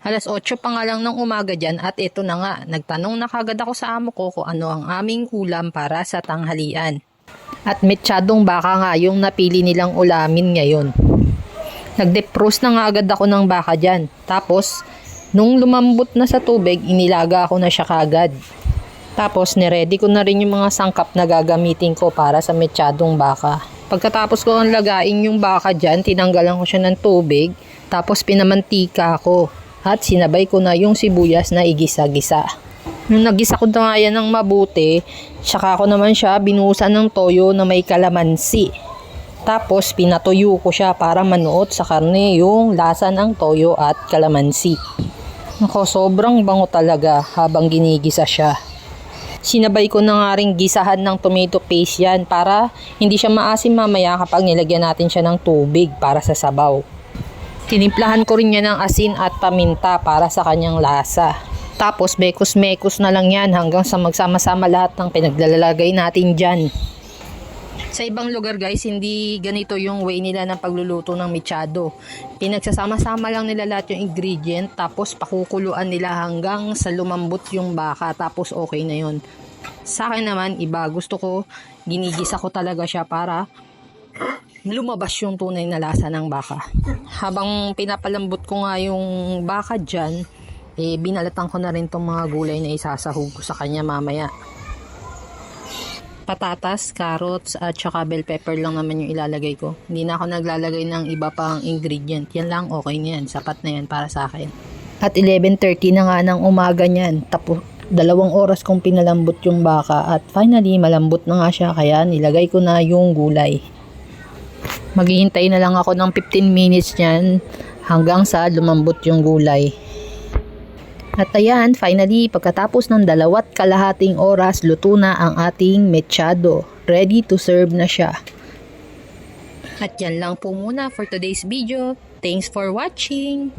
Alas 8 pa nga lang ng umaga dyan at ito na nga, nagtanong na kagad ako sa amo ko kung ano ang aming ulam para sa tanghalian. At metsyadong baka nga yung napili nilang ulamin ngayon. Nagdepros na nga agad ako ng baka dyan. Tapos, nung lumambot na sa tubig, inilaga ako na siya kagad. Tapos, niready ko na rin yung mga sangkap na gagamitin ko para sa metsyadong baka. Pagkatapos ko ang lagain yung baka dyan, tinanggalan ko siya ng tubig. Tapos, pinamantika ko. At sinabay ko na yung sibuyas na igisa-gisa. Nung nagisa ko na nga yan ng mabuti, saka ko naman siya binuhusan ng toyo na may kalamansi. Tapos pinatuyo ko siya para manuot sa karne yung lasa ng toyo at kalamansi. Nako, sobrang bango talaga habang ginigisa siya. Sinabay ko na nga rin gisahan ng tomato paste yan para hindi siya maasim mamaya kapag nilagyan natin siya ng tubig para sa sabaw. Tinimplahan ko rin yan ng asin at paminta para sa kanyang lasa. Tapos bekos-mekos na lang yan hanggang sa magsama-sama lahat ng pinaglalagay natin dyan. Sa ibang lugar guys, hindi ganito yung way nila ng pagluluto ng michado. Pinagsasama-sama lang nila lahat yung ingredient tapos pakukuluan nila hanggang sa lumambot yung baka tapos okay na yun. Sa akin naman, iba. Gusto ko, ginigisa ko talaga siya para lumabas yung tunay na lasa ng baka. Habang pinapalambot ko nga yung baka dyan, eh, binalatan ko na rin tong mga gulay na isasahog ko sa kanya mamaya. Patatas, carrots, at saka bell pepper lang naman yung ilalagay ko. Hindi na ako naglalagay ng iba pang ingredient. Yan lang, okay na yan. Sapat na yan para sa akin. At 11.30 na nga ng umaga niyan. Tapos, dalawang oras kong pinalambot yung baka. At finally, malambot na nga siya. Kaya nilagay ko na yung gulay. Maghihintay na lang ako ng 15 minutes niyan hanggang sa lumambot yung gulay. At ayan, finally, pagkatapos ng dalawat kalahating oras, luto na ang ating mechado. Ready to serve na siya. At yan lang po muna for today's video. Thanks for watching!